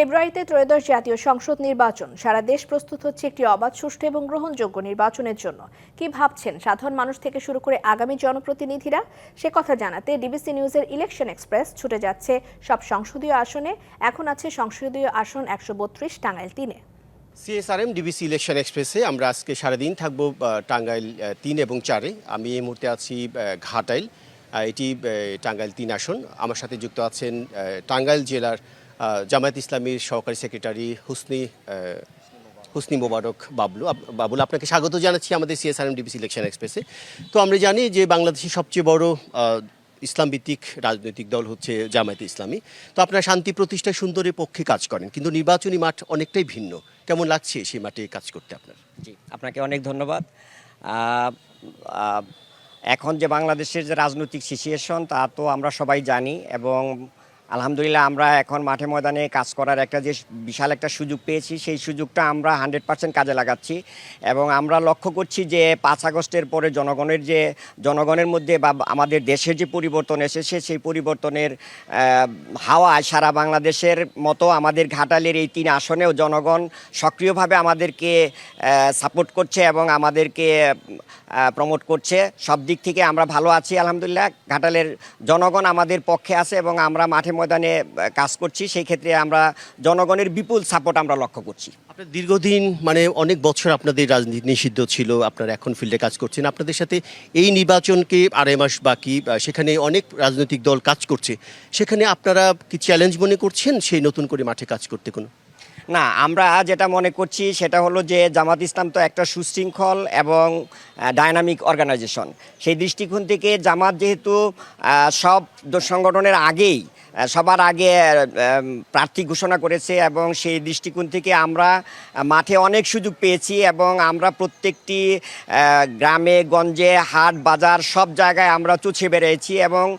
ফেব্রুয়ারিতে ত্রয়োদশ জাতীয় সংসদ নির্বাচন। সারা দেশ প্রস্তুত হচ্ছে একটি অবাধ, সুষ্ঠু এবং গ্রহণযোগ্য নির্বাচনের জন্য। কি ভাবছেন সাধারণ মানুষ থেকে শুরু করে আগামী জনপ্রতিনিধিরা? সে কথা জানাতে ডিবিসি নিউজের ইলেকশন এক্সপ্রেস ছুটে যাচ্ছে সব সংসদীয় আসনে। এখন আছে সংসদীয় আসন একশো বত্রিশ, টাঙ্গাইল তিনে। সিএসআরএম, ডিবিসি ইলেকশন এক্সপ্রেসে আমরা আজকে সারাদিন থাকব টাঙ্গাইল তিন এবং চারে। আমি এই মুহূর্তে আছি ঘাটাইল। এটি টাঙ্গাইল তিন আসন। আমার সাথে যুক্ত আছেন টাঙ্গাইল জেলার জামায়াত ইসলামীর সহকারী সেক্রেটারি হুসনি হুসনি মোবারক বাবলু। বাবুল, আপনাকে স্বাগত জানাচ্ছি আমাদের সিএসআরএম ডিবিসি ইলেকশন এক্সপ্রেসে তো আমরা জানি যে বাংলাদেশের সবচেয়ে বড় ইসলাম ভিত্তিক রাজনৈতিক দল হচ্ছে জামায়াতে ইসলামী। তো আপনারা শান্তি প্রতিষ্ঠায় সুন্দরের পক্ষে কাজ করেন, কিন্তু নির্বাচনী মাঠ অনেকটাই ভিন্ন। কেমন লাগছে সেই মাঠে কাজ করতে আপনার? জি, আপনাকে অনেক ধন্যবাদ। এখন যে বাংলাদেশের যে রাজনৈতিক সিচুয়েশন তা তো আমরা সবাই জানি এবং আলহামদুলিল্লাহ আমরা এখন মাঠে ময়দানে কাজ করার একটা যে বিশাল একটা সুযোগ পেয়েছি সেই সুযোগটা আমরা হান্ড্রেড পার্সেন্ট কাজে লাগাচ্ছি এবং আমরা লক্ষ্য করছি যে পাঁচ আগস্টের পরে জনগণের যে জনগণের মধ্যে বা আমাদের দেশের যে পরিবর্তন এসেছে সেই পরিবর্তনের আহ, হাওয়ায় সারা বাংলাদেশের মতো আমাদের ঘাটালের এই তিন আসনেও জনগণ সক্রিয়ভাবে আমাদেরকে সাপোর্ট করছে এবং আমাদেরকে প্রমোট করছে। সব দিক থেকে আমরা ভালো আছি আলহামদুলিল্লাহ। ঘাটালের জনগণ আমাদের পক্ষে আছে এবং আমরা মাঠে ময়দানে কাজ করছি সেই ক্ষেত্রে আমরা জনগণের বিপুল সাপোর্ট আমরা লক্ষ্য করছি। আপনার দীর্ঘদিন মানে অনেক বছর আপনাদের রাজনীতি নিষিদ্ধ ছিল আপনারা এখন ফিল্ডে কাজ করছেন আপনাদের সাথে এই নির্বাচনকে আড়াই মাস বাকি সেখানে অনেক রাজনৈতিক দল কাজ করছে সেখানে আপনারা কি চ্যালেঞ্জ মনে করছেন সেই নতুন করে মাঠে কাজ করতে কোনো? না আমরা যেটা মনে করছি সেটা হলো যে জামাত ইসলাম তো একটা সুশৃঙ্খল এবং ডায়নামিক অর্গানাইজেশন সেই দৃষ্টিকোণ থেকে জামাত যেহেতু সব সংগঠনের আগেই সবার আগে প্রার্থী ঘোষণা করেছে এবং সেই দৃষ্টিকোণ থেকে আমরা মাঠে অনেক সুযোগ পেয়েছি এবং আমরা প্রত্যেকটি গ্রামে গঞ্জে হাট বাজার সব জায়গায় আমরা চুছে বেড়েছি এবং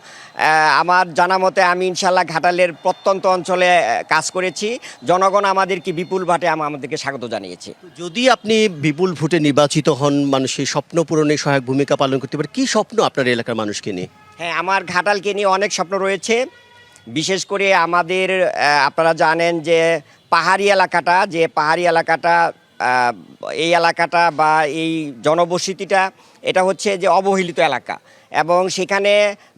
আমার জানা মতে আমি ইনশাল্লাহ ঘাটালের প্রত্যন্ত অঞ্চলে কাজ করেছি। জনগণ আমাদেরকে বিপুল ভাটে আম- আমাদেরকে স্বাগত জানিয়েছে। যদি আপনি বিপুল ভোটে নির্বাচিত হন মানুষের স্বপ্ন পূরণে সহায়ক ভূমিকা পালন করতে পারে। কি স্বপ্ন আপনার এলাকার মানুষকে নিয়ে? হ্যাঁ আমার ঘাটালকে নিয়ে অনেক স্বপ্ন রয়েছে। বিশেষ করে আমাদের আপনারা জানেন যে পাহাড়ি এলাকাটা, যে পাহাড়ি এলাকাটা এই এলাকাটা বা এই জনবসতিটা, এটা হচ্ছে যে অবহেলিত এলাকা। এবং সেখানে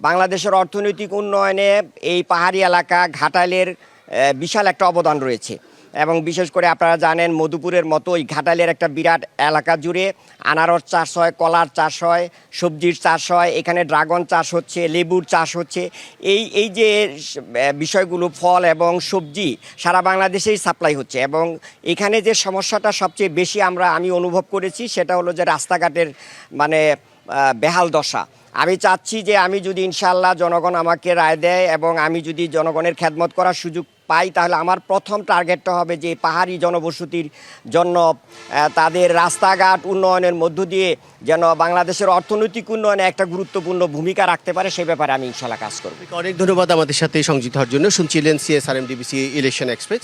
বাংলাদেশের অর্থনৈতিক উন্নয়নে এই পাহাড়ি এলাকা ঘাটালের বিশাল একটা অবদান রয়েছে। এবং বিশেষ করে আপনারা জানেন মধুপুরের মতো এই ঘাটালের একটা বিরাট এলাকা জুড়ে আনারস চাষ হয়, কলার চাষ হয়, সবজির চাষ হয়, এখানে ড্রাগন চাষ হচ্ছে, লেবুর চাষ হচ্ছে। এই এই যে বিষয়গুলো ফল এবং সবজি সারা বাংলাদেশেই সাপ্লাই হচ্ছে এবং এখানে যে সমস্যাটা সবচেয়ে বেশি আমরা, আমি অনুভব করেছি সেটা হলো যে রাস্তাঘাটের মানে বেহাল দশা। আমি চাচ্ছি যে আমি যদি ইনশাল্লাহ জনগণ আমাকে রায় দেয় এবং আমি যদি জনগণের খেদমত করার সুযোগ পাই তাহলে আমার প্রথম টার্গেটটা হবে যে পাহাড়ি জনবসতির জন্য তাদের রাস্তাঘাট উন্নয়নের মধ্য দিয়ে যেন বাংলাদেশের অর্থনৈতিক উন্নয়নে একটা গুরুত্বপূর্ণ ভূমিকা রাখতে পারে সে ব্যাপারে আমি ইনশাল্লাহ কাজ করব। অনেক ধন্যবাদ আমাদের সাথে সংযুক্ত হওয়ার জন্য। শুনছিলেন সিএসআরএম ডিবিসি ইলেকশন এক্সপ্রেস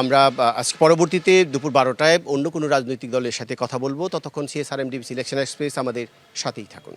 আমরা আহ, আজ পরবর্তীতে দুপুর বারোটায় অন্য কোনো রাজনৈতিক দলের সাথে কথা বলব। ততক্ষণ সিএসআরএম ডিবিসি ইলেকশন এক্সপ্রেস আমাদের সাথেই থাকুন।